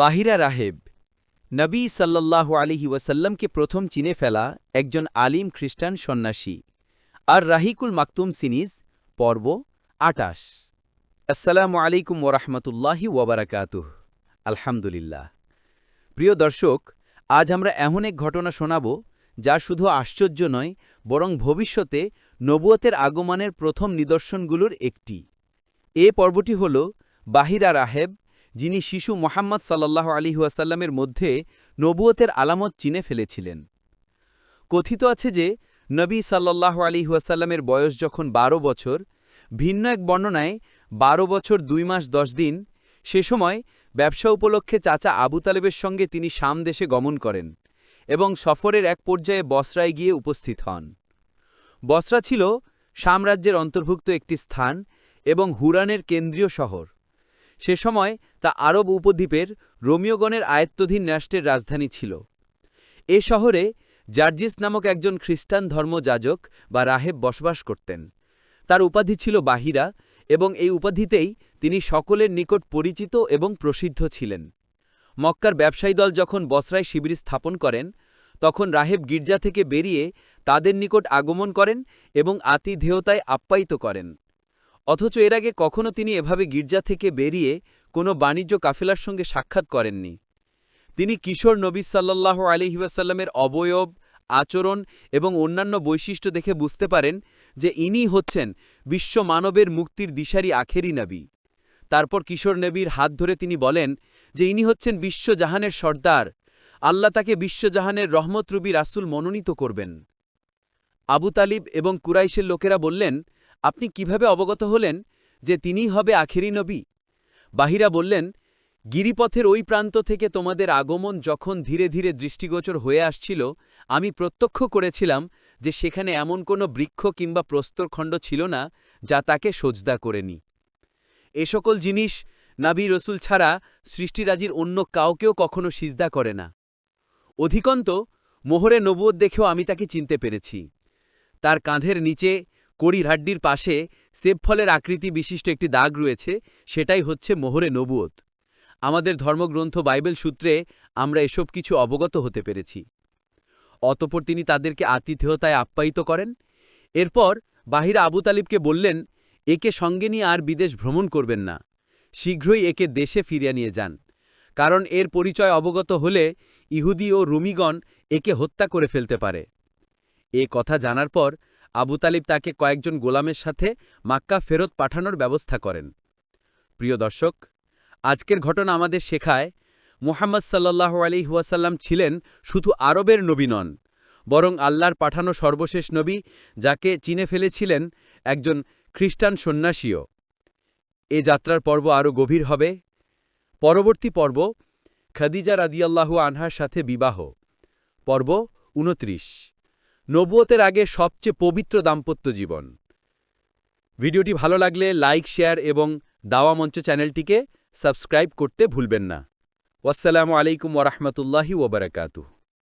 বাহিরা রাহেব। নবী সাল্লাল্লাহু আলিহি ওয়াসাল্লামকে প্রথম চিনে ফেলা একজন আলিম খ্রিস্টান সন্ন্যাসী। আর রাহিকুল মাকতুম সিনিজ, পর্ব আটাশ। আসসালামু আলাইকুম ওরহমতুল্লাহি ওবরাকাতুহ আলহামদুলিল্লাহ। প্রিয় দর্শক, আজ আমরা এমন এক ঘটনা শোনাব, যা শুধু আশ্চর্য নয়, বরং ভবিষ্যতে নবুয়তের আগমনের প্রথম নিদর্শনগুলোর একটি। এ পর্বটি হল বাহিরা রাহেব যিনি শিশু মোহাম্মদ সাল্লাহ আলী ওয়াসাল্লামের মধ্যে নবুয়তের আলামত চিনে ফেলেছিলেন। কথিত আছে যে, নবী সাল্লাহ আলী ওয়াসাল্লামের বয়স যখন বারো বছর, ভিন্ন এক বর্ণনায় বারো বছর দুই মাস দশ দিন, সে সময় ব্যবসা উপলক্ষে চাচা আবু তালেবের সঙ্গে তিনি শাম দেশে গমন করেন এবং সফরের এক পর্যায়ে বসরায় গিয়ে উপস্থিত হন। বসরা ছিল সাম্রাজ্যের অন্তর্ভুক্ত একটি স্থান এবং হুরানের কেন্দ্রীয় শহর। সে সময় তা আরব উপদ্বীপের রোমিওগণের আয়ত্তধীন রাষ্ট্রের রাজধানী ছিল। এ শহরে জার্জিস নামক একজন খ্রিস্টান ধর্মযাজক বা রাহেব বসবাস করতেন। তার উপাধি ছিল বাহিরা এবং এই উপাধিতেই তিনি সকলের নিকট পরিচিত এবং প্রসিদ্ধ ছিলেন। মক্কার ব্যবসায়ী দল যখন বসরায় শিবির স্থাপন করেন, তখন রাহেব গির্জা থেকে বেরিয়ে তাদের নিকট আগমন করেন এবং আতিধেয়তায় আপ্যায়িত করেন। অথচ এর আগে কখনও তিনি এভাবে গির্জা থেকে বেরিয়ে কোনো বাণিজ্য কাফেলার সঙ্গে সাক্ষাৎ করেননি। তিনি কিশোর নবী সাল্লাহ আলিহাসাল্লামের অবয়ব, আচরণ এবং অন্যান্য বৈশিষ্ট্য দেখে বুঝতে পারেন যে ইনি হচ্ছেন বিশ্ব মানবের মুক্তির দিশারি আখেরি নবী। তারপর কিশোর নবীর হাত ধরে তিনি বলেন যে ইনি হচ্ছেন বিশ্বজাহানের সর্দার। আল্লাহ তাকে বিশ্বজাহানের রহমতরুবি রাসুল মনোনীত করবেন। আবু তালিব এবং কুরাইশের লোকেরা বললেন আপনি কীভাবে অবগত হলেন যে তিনিই হবে আখেরি নবী? বাহিরা বললেন, গিরিপথের ওই প্রান্ত থেকে তোমাদের আগমন যখন ধীরে ধীরে দৃষ্টিগোচর হয়ে আসছিল, আমি প্রত্যক্ষ করেছিলাম যে সেখানে এমন কোনো বৃক্ষ কিংবা প্রস্তরখণ্ড ছিল না যা তাকে সজদা করেনি। এ সকল জিনিস নাবি রসুল ছাড়া সৃষ্টিরাজির অন্য কাউকেও কখনো সিজদা করে না। অধিকন্ত মোহরে নবুয় দেখেও আমি তাকে চিনতে পেরেছি। তার কাঁধের নিচে কড়ির হাড্ডির পাশে সেবফলের আকৃতি বিশিষ্ট একটি দাগ রয়েছে, সেটাই হচ্ছে মোহরে নবুয়ত। আমাদের ধর্মগ্রন্থ বাইবেল সূত্রে আমরা এসব কিছু অবগত হতে পেরেছি। অতপর তিনি তাদেরকে আতিথেয়তায় আপ্যায়িত করেন। এরপর বাহিরা আবু তালিবকে বললেন, একে সঙ্গে নিয়ে আর বিদেশ ভ্রমণ করবেন না। শীঘ্রই একে দেশে ফিরিয়ে নিয়ে যান। কারণ এর পরিচয় অবগত হলে ইহুদি ও রুমিগণ একে হত্যা করে ফেলতে পারে। এ কথা জানার পর আবু তালিব তাকে কয়েকজন গোলামের সাথে মাক্কা ফেরত পাঠানোর ব্যবস্থা করেন। প্রিয় দর্শক, আজকের ঘটনা আমাদের শেখায় মোহাম্মদ সাল্লাহ আলী হুয়াসাল্লাম ছিলেন শুধু আরবের নবী নন, বরং আল্লাহর পাঠানো সর্বশেষ নবী যাকে চিনে ফেলেছিলেন একজন খ্রিস্টান সন্ন্যাসীও। এ যাত্রার পর্ব আরও গভীর হবে। পরবর্তী পর্ব খাদিজা রাদিয়াল্লাহু আনহার সাথে বিবাহ। পর্ব উনত্রিশ নবুয়তের আগে সবচেয়ে পবিত্র দাম্পত্য জীবন। ভিডিওটি ভালো লাগলে লাইক, শেয়ার এবং দাওয়া মঞ্চ চ্যানেলটিকে সাবস্ক্রাইব করতে ভুলবেন না। আসসালামু আলাইকুম ওরহমতুল্লাহি ওবরাকাতুহ